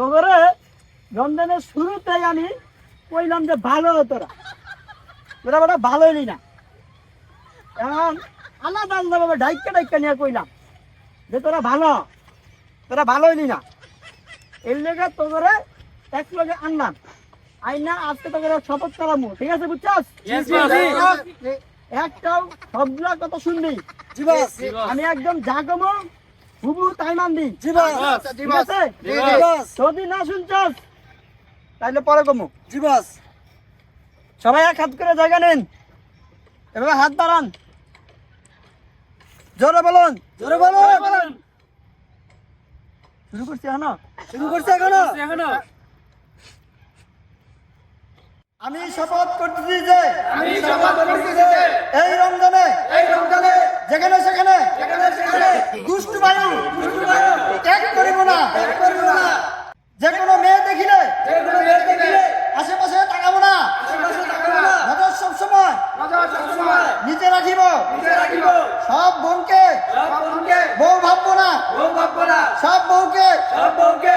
তো করে রমজানের শুরুতেই আমি কইলাম যে ভালো তোরা তোরা বেটা ভালো হইলি না। এখন আলাদা আলাদা ভাবে ডাইকা ডাইকা নিয়ে কইলাম যে তোরা ভালো তোরা ভালো হইলি না। এর লেগে তো করে এক লগে আনলাম। আইনা আজকে তো করে শপথ করামু ঠিক আছে বুঝছস. একটাও সবগুলা কথা শুনবি। আমি একদম জাগমো হুবু তাই মানবি? বস যদি না শুনছস তাইলে পরে কমু। জি বস সবাই এক হাত করে জায়গা নেন। এভাবে হাত বাড়ান। জোরে বলুন। জোরে বলুন। শুরু করছি এখনও? শুরু করছে এখনও। এখনও? আমি শপথ করতেছি যে আমি যে কোনো মেয়ে দেখিলে, আশেপাশে তাকাবো না। নজর সবসময় নিজে রাখিব। সব বোনকে বউ ভাববো না। সব বউকে সব বউকে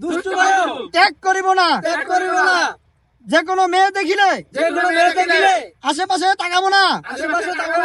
দুষ্টু বায়ু। ত্যাগ করিব না। ত্যাগ করিব না। যে কোনো মেয়ে দেখিলে যে কোনো মেয়ে দেখিলে আশেপাশে তাকাবো না। আশেপাশে তাকাবো